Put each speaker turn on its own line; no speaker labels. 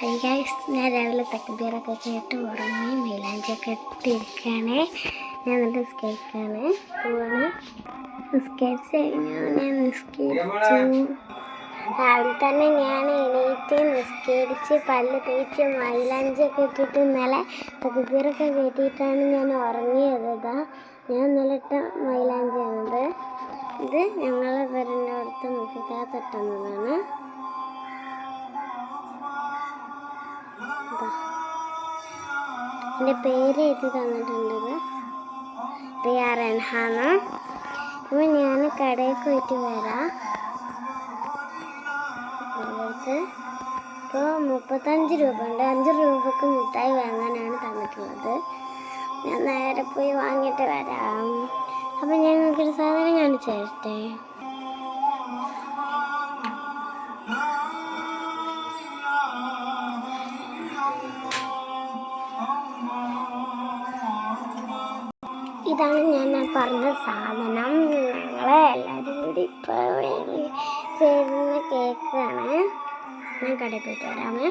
High guys ഞാൻ രാവിലെ തക്കബീറൊക്കെ കേട്ട് ഉറങ്ങി മൈലാഞ്ചൊക്കെ ഇട്ടിരിക്കുകയാണ്. ഞാൻ എന്നിട്ട് നിസ്കരിക്കാണ് പോവാണ്. നിസ്കരിച്ച് കഴിഞ്ഞു. ഞാൻ നിസ്കരിച്ചു. രാവിലെ തന്നെ ഞാൻ എണീറ്റ് നിസ്കരിച്ച് പല്ല് തേച്ച് മൈലാഞ്ചൊക്കെ ഇട്ടിട്ട് ഇന്നലെ തക്കബീറൊക്കെ കേട്ടിട്ടാണ് ഞാൻ ഉറങ്ങിയത്. ഇതാ ഞാൻ ഇന്നലെ ഇട്ട മൈലാഞ്ചിയാണിത്. ഇത് ഞങ്ങളെ വരുന്നിടത്ത് അടുത്ത് മുഫിക്കാത്ത എന്റെ പേര് എഴുതി തന്നിട്ടുണ്ടത് റിയ എൻഹാന്ന് അപ്പോൾ ഞാൻ കടയിൽ പോയിട്ട് വരാം. ഇപ്പോൾ മുപ്പത്തഞ്ച് രൂപ ഉണ്ട്. അഞ്ച് രൂപക്ക് മിഠായി വാങ്ങാനാണ് തന്നിട്ടുള്ളത്. ഞാൻ നേരെ പോയി വാങ്ങിയിട്ട് വരാം. അപ്പം ഞങ്ങൾക്കൊരു സാധനം കാണിച്ചു തരട്ടെ? ഇതാണ് ഞാൻ പറഞ്ഞ സാധനം. ഞങ്ങളെ എല്ലാവരും കൂടി ഇപ്പോൾ കേൾക്കുകയാണ് ഞാൻ കടയിൽ പോയിട്ട് വരാമേ.